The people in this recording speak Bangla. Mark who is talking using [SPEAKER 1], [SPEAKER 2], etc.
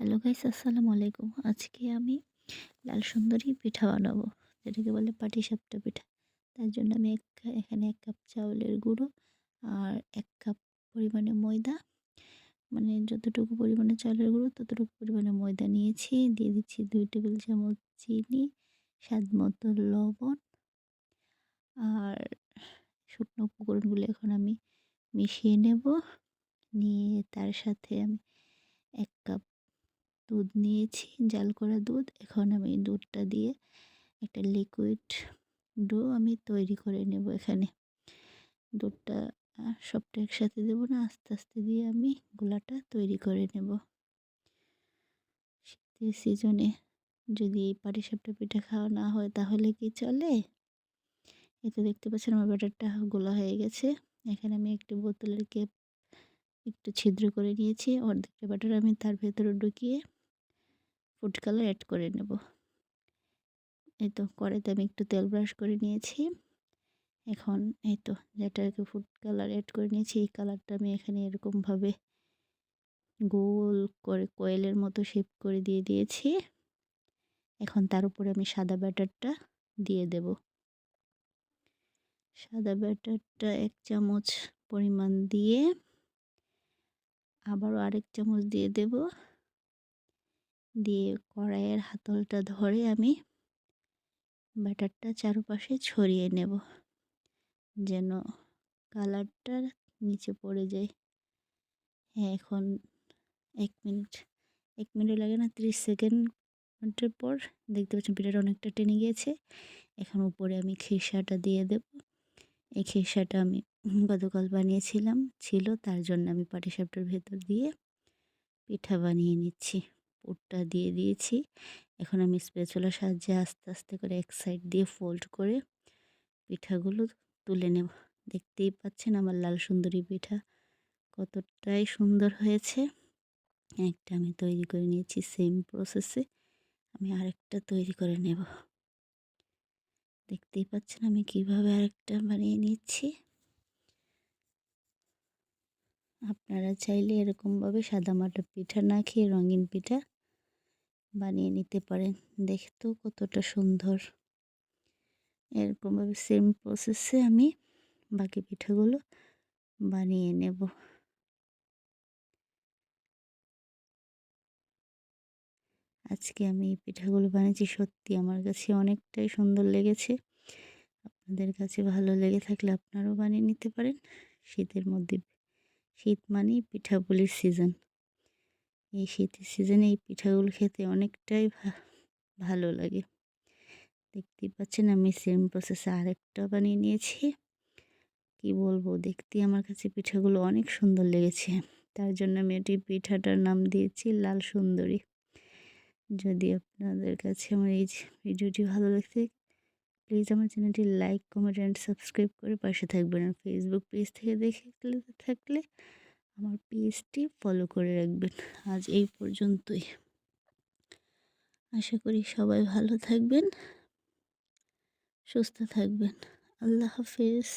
[SPEAKER 1] হ্যালো গাইস, আসসালামু আলাইকুম। আজকে আমি লাল সুন্দরী পিঠা বানাবো, যেটাকে বলে পাটিসাপটা পিঠা। তার জন্য আমি এক, এখানে এক কাপ চাউলের গুঁড়ো আর এক কাপ পরিমাণে ময়দা। মানে যতটুকু পরিমাণে চাউলের গুঁড়ো, ততটুকু পরিমাণে ময়দা নিয়েছি। দিয়ে দিচ্ছি দুই টেবিল চামচ চিনি, স্বাদ মতো লবণ আর শুকনো উপকরণগুলো এখন আমি মিশিয়ে নেব। নিয়ে তার সাথে আমি এক কাপ দুধ নিয়েছি, জাল করা দুধ। এখন আমি দুধটা দিয়ে একটা লিকুইড ডো আমি তৈরি করে নেব এখানে। দুধটা সবটা একসাথে দেবো না, আস্তে আস্তে দিয়ে আমি গোলাটা তৈরি করে নেব। শীতের সিজনে যদি এই পাটিসাপটা পিঠা খাওয়া না হয় তাহলে কি চলে? এতে দেখতে পাচ্ছেন আমার ব্যাটারটা গোলা হয়ে গেছে। এখানে আমি একটি বোতলের কেপ একটু ছিদ্র করে নিয়েছি, অর্ধেকটা ব্যাটার আমি তার ভেতরে ঢুকিয়ে ফুড কালার অ্যাড করে নেব। এই তো, কড়াইতে আমি একটু তেল ব্রাশ করে নিয়েছি। এখন এই তো যেটাকে ফুড কালার অ্যাড করে নিয়েছি, এই কালারটা আমি এখানে এরকমভাবে গোল করে কোয়েলের মতো শেপ করে দিয়ে দিয়েছি। এখন তার উপরে আমি সাদা ব্যাটারটা দিয়ে দেব। সাদা ব্যাটারটা এক চামচ পরিমাণ দিয়ে আবারও আরেক চামচ দিয়ে দেব। দিয়ে কড়াইয়ের হাতলটা ধরে আমি ব্যাটারটা চারপাশে ছড়িয়ে নেব, যেন কালারটা নিচে পড়ে যায়। হ্যাঁ এখন এক মিনিট এক মিনিট লাগে না, ত্রিশ সেকেন্ডের পর দেখতে পাচ্ছেন পিঠাটা অনেকটা টেনে গিয়েছে। এখন উপরে আমি খিসাটা দিয়ে দেব। এই খিসাটা আমি গতকাল বানিয়েছিলাম, ছিল। তার জন্য আমি পাটিসাপটার ভেতর দিয়ে পিঠা বানিয়ে নিচ্ছি। পুরটা দিয়ে দিয়েছি। এখন আমি স্পেচুলার সাহায্যে আস্তে আস্তে করে এক সাইড দিয়ে ফোল্ড করে পিঠাগুলো তুলে নেব। দেখতেই পাচ্ছেন আমার লাল সুন্দরী পিঠা কতটাই সুন্দর হয়েছে। একটা আমি তৈরি করে নিয়েছি সেম প্রসেসে আমি আরেকটা তৈরি করে নেব। দেখতেই পাচ্ছেন আমি কীভাবে আরেকটা বানিয়ে নিচ্ছি। আপনারা চাইলে এরকমভাবে সাদা মাটা পিঠা না খেয়ে রঙিন পিঠা বানিয়ে নিতে পারেন। দেখতেও কতটা সুন্দর। এরকমভাবে সেম প্রসেসে আমি বাকি পিঠাগুলো বানিয়ে নেব। আজকে আমি এই পিঠাগুলো বানিয়েছি, সত্যি আমার কাছে অনেকটাই সুন্দর লেগেছে। আপনাদের কাছে ভালো লেগে থাকলে আপনারাও বানিয়ে নিতে পারেন। শীতের মধ্যে শীত মানেই পিঠাগুলির সিজন এই শীতের সিজনে এই পিঠাগুলো খেতে অনেকটাই ভালো লাগে। দেখতেই পাচ্ছেন আমি সেম প্রসেসে আরেকটা বানিয়ে নিয়েছি। কি বলব দেখতে আমার কাছে পিঠাগুলো অনেক সুন্দর লেগেছে। তার জন্য আমি এটি পিঠাটার নাম দিয়েছি লাল সুন্দরী। যদি আপনাদের কাছে আমার এই ভিডিওটি ভালো লাগছে প্লিজ আমার চ্যানেলটি লাইক কমেন্ট অ্যান্ড সাবস্ক্রাইব করে পাশে থাকবেন। আর ফেসবুক পেজ থেকে দেখে থাকলে আমার পেজটি ফলো করে রাখবেন। আজ এই পর্যন্তই। আশা করি সবাই ভালো থাকবেন, সুস্থ থাকবেন। আল্লাহ হাফেজ।